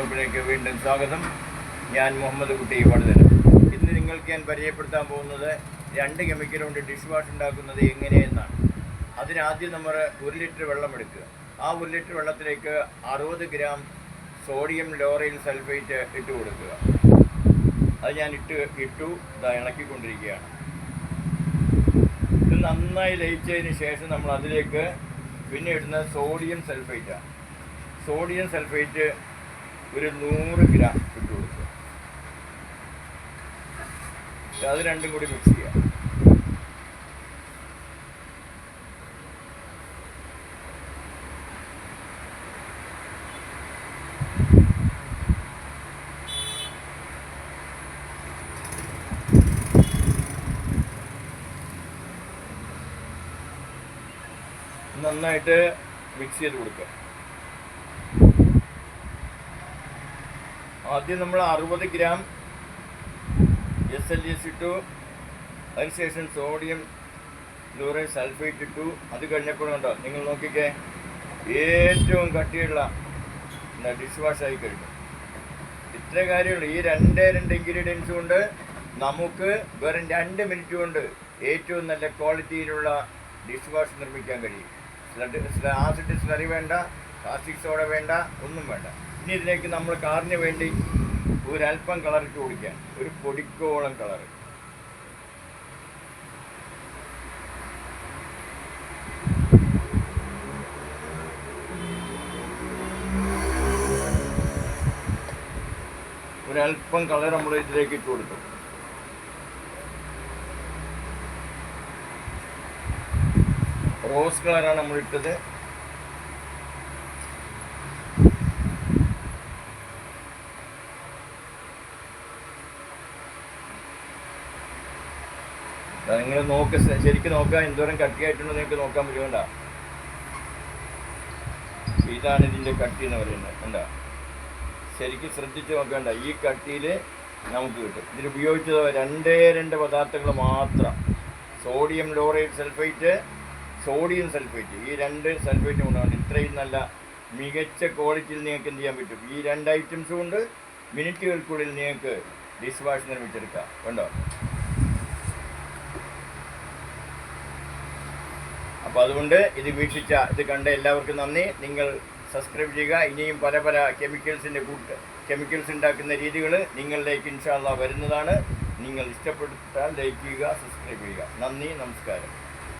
ഷോപ്പിലേക്ക് വീണ്ടും സ്വാഗതം. ഞാൻ മുഹമ്മദ് കുട്ടി വടുതല ഇന്ന് നിങ്ങൾക്ക് ഞാൻ പരിചയപ്പെടുത്താൻ പോകുന്നത് രണ്ട് കെമിക്കൽ കൊണ്ട് ഡിഷ് വാഷ് ഉണ്ടാക്കുന്നത് എങ്ങനെയെന്നാണ്. അതിനാദ്യം നമ്മൾ ഒരു ലിറ്റർ വെള്ളം എടുക്കുക. ആ ഒരു ലിറ്റർ വെള്ളത്തിലേക്ക് അറുപത് ഗ്രാം സോഡിയം ലോറയിൽ സൾഫേറ്റ് ഇട്ട് കൊടുക്കുക. അത് ഞാൻ ഇട്ട് ഇട്ടു ഇതാ ഇളക്കിക്കൊണ്ടിരിക്കുകയാണ്. ഇത് നന്നായി ലയിച്ചതിന് ശേഷം നമ്മൾ അതിലേക്ക് പിന്നെ ഇടുന്ന സോഡിയം സൾഫേറ്റാണ് സോഡിയം സൾഫേറ്റ് ഒരു നൂറ് ഗ്രാം ഇട്ട് കൊടുക്കുക. അത് രണ്ടും കൂടി മിക്സ് ചെയ്യുക നന്നായിട്ട് മിക്സ് ചെയ്ത് കൊടുക്കുക. ആദ്യം നമ്മൾ അറുപത് ഗ്രാം എസ് എൽ എസ് ഇട്ടു. അതിനുശേഷം സോഡിയം ക്ലോറൈഡ് സൾഫേറ്റ് ഇട്ടു. അത് കഴിഞ്ഞപ്പോഴുണ്ടോ നിങ്ങൾ നോക്കിക്കേ ഏറ്റവും കട്ടിയുള്ള ഡിഷ് വാഷായി കഴിഞ്ഞു. ഇത്ര കാര്യമുള്ളൂ. ഈ രണ്ട് രണ്ട് ഇൻഗ്രീഡിയൻസ് കൊണ്ട് നമുക്ക് വെറും രണ്ട് മിനിറ്റ് കൊണ്ട് ഏറ്റവും നല്ല ക്വാളിറ്റിയിലുള്ള ഡിഷ് വാഷ് നിർമ്മിക്കാൻ കഴിയും. ആസിഡ് സ്ലറി വേണ്ട പ്ലാസ്റ്റിക് സോഡ വേണ്ട ഒന്നും വേണ്ട. ഇനി നമ്മൾ കാറിന് വേണ്ടി ഒരല്പം കളർ ഇട്ട് കുടിക്കാൻ ഒരു പൊടിക്കോളം കളർ ഒരല്പം കളർ നമ്മൾ ഇതിലേക്ക് ഇട്ട് കൊടുത്തു. റോസ് കളറാണ് നമ്മൾ ഇട്ടത്. നിങ്ങൾ നോക്ക് ശരിക്കും നോക്കുക എന്തോരം കട്ടിയായിട്ടുണ്ടോ നിങ്ങൾക്ക് നോക്കാൻ പറ്റുമോണ്ട ഇതാണ് ഇതിന്റെ കട്ടി എന്ന് പറയുന്നത് എന്താ ശരിക്കും ശ്രദ്ധിച്ച് നോക്കണ്ട ഈ കട്ടിയിൽ നമുക്ക് കിട്ടും. ഇതിൽ ഉപയോഗിച്ചത് രണ്ടേ രണ്ട് പദാർത്ഥങ്ങൾ മാത്രം. Sodium lauryl sulphate sodium sulphate. ഈ രണ്ട് സൾഫേറ്റ് കൊണ്ടാണ് ഇത്രയും നല്ല മികച്ച ക്വാളിറ്റിയിൽ നിങ്ങൾക്ക് എന്ത് ചെയ്യാൻ പറ്റും? ഈ രണ്ട് ഐറ്റംസ് കൊണ്ട് മിനിറ്റുകൾക്കുള്ളിൽ നിങ്ങൾക്ക് ഡിഷ് വാഷ് നിർമ്മിച്ചെടുക്കാം. കണ്ടോ? അപ്പോൾ അതുകൊണ്ട് ഇത് വീക്ഷിച്ച ഇത് കണ്ട എല്ലാവർക്കും നന്ദി. നിങ്ങൾ സബ്സ്ക്രൈബ് ചെയ്യുക. ഇനിയും പല പല കെമിക്കൽസിന്റെ കൂട്ട് കെമിക്കൽസ് ഉണ്ടാക്കുന്ന രീതികൾ നിങ്ങളിലേക്ക് ഇൻഷാല്ല വരുന്നതാണ്. നിങ്ങൾ ഇഷ്ടപ്പെട്ടാൽ ലൈക്ക് ചെയ്യുക സബ്സ്ക്രൈബ് ചെയ്യുക. നന്ദി നമസ്കാരം.